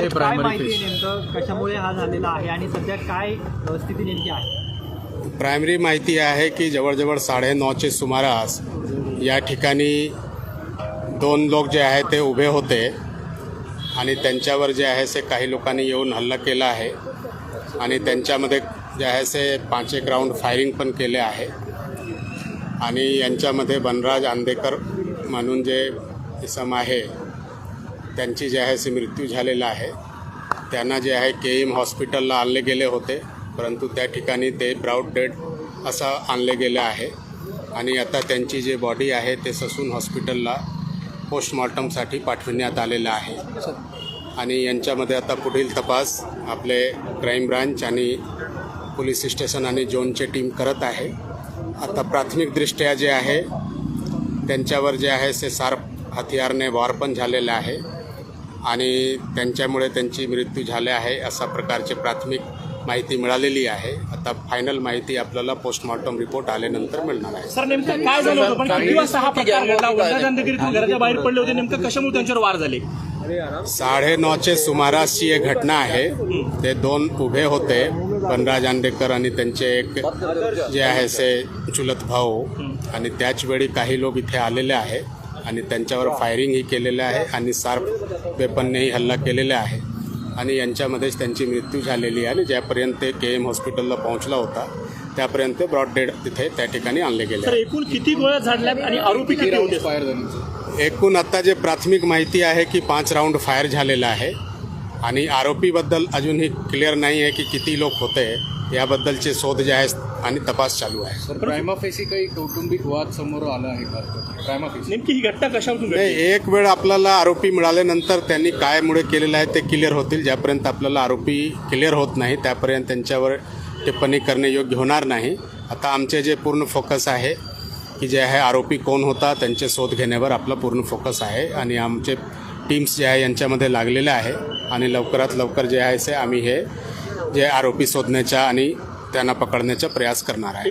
काय प्रायमरी माहिती नेमकं? कशामुळे हा झालेला आहे आणि सध्या काय स्थिती नेमकी आहे? प्रायमरी माहिती आहे की जवळजवळ साडेनऊचे सुमारास या ठिकाणी दोन लोक जे आहे ते उभे होते आणि त्यांच्यावर जे आहे ते काही लोकांनी येऊन हल्ला केला आहे आणि त्यांच्यामध्ये जे आहे ते पाच एक राऊंड फायरिंग पण केले आहे. आणि यांच्यामध्ये बनराज आंदेकर म्हणून जे इसम आहे त्यांची जे आहे ते मृत्यू झालेला आहे. त्यांना जे आहे के एम हॉस्पिटलला आणले गेले होते. परंतु त्या ठिकाणी ते ब्राऊड डेड असं आणले गेले आहे. आणि आता त्यांची जे बॉडी आहे ते ससून हॉस्पिटलला पोस्टमॉर्टमसाठी पाठविण्यात आलेलं आहे. आणि यांच्यामध्ये आता पुढील तपास आपले क्राईम ब्रांच आणि पोलीस स्टेशन आणि जोनचे टीम करत आहे. आता प्राथमिकदृष्ट्या जे आहे त्यांच्यावर जे आहे ते सार्प हथियारने वार पण झालेलं आहे. आणि त्यांच्यामुळे त्यांची मृत्यू झाले आहे अशा प्रकारची प्राथमिक माहिती मिळालेली आहे. आता फायनल माहिती आपल्याला पोस्टमॉर्टम रिपोर्ट आल्यानंतर मिळणार आहे. सर नेमकं काय झालं होतं? पण किती वाजता हा प्रकार घडला वंदाजांदेखील घराच्या बाहेर पडले होते. नेमकं कशामुळे त्यांच्यावर वार झाले? साडेनऊचे सुमारासची एक घटना आहे. ते दोन उभे होते. बनराज आंडेकर आणि त्यांचे एक जे आहे ते चुलत भाऊ. आणि त्याच वेळी काही लोक इथे आलेले आहे आणि त्यांच्यावर फायरिंगही केलेलं आहे आणि सार्प वेपननेही हल्ला केलेला आहे. आणि यांच्यामध्येच त्यांची मृत्यू झालेली आहे आणि ज्यापर्यंत ते के एम हॉस्पिटलला पोहोचला होता त्यापर्यंत ते ब्रॉड डेड तिथे त्या ठिकाणी आणले गेले. सर एकूण किती गोळ्या झाडल्यात आणि आरोपी किती होते? फायर झाली? एकूण आता जे प्राथमिक माहिती आहे की पाच राऊंड फायर झालेला आहे. आणि आरोपीबद्दल अजूनही क्लिअर नाही आहे की किती लोक होते याबद्दलचे शोध जे आहे आणि तपास चालू आहे. सर प्रायमाफेसी काही कौटुंबिक वाद समोर आला आहे का? प्रायमाफेसी नेमकी ही घटना कशावरून नाही एक वेळ आपल्याला आरोपी मिळाल्यानंतर त्यांनी काय मुळे केलेलं आहे ते क्लिअर होतील. ज्यापर्यंत आपल्याला आरोपी क्लिअर होत नाही त्यापर्यंत त्यांच्यावर टिप्पणी करणे योग्य होणार नाही. आता आमचे जे पूर्ण फोकस आहे की जे आहे आरोपी कोण होता त्यांचे शोध घेण्यावर आपला पूर्ण फोकस आहे. आणि आमचे टीम्स जे आहे यांच्यामध्ये लागलेले आहे आणि लवकरात लवकर जे आहे ते आम्ही हे जे आरोपी शोधण्याच्या आणि त्यांना पकडण्याचा प्रयास करणार आहे.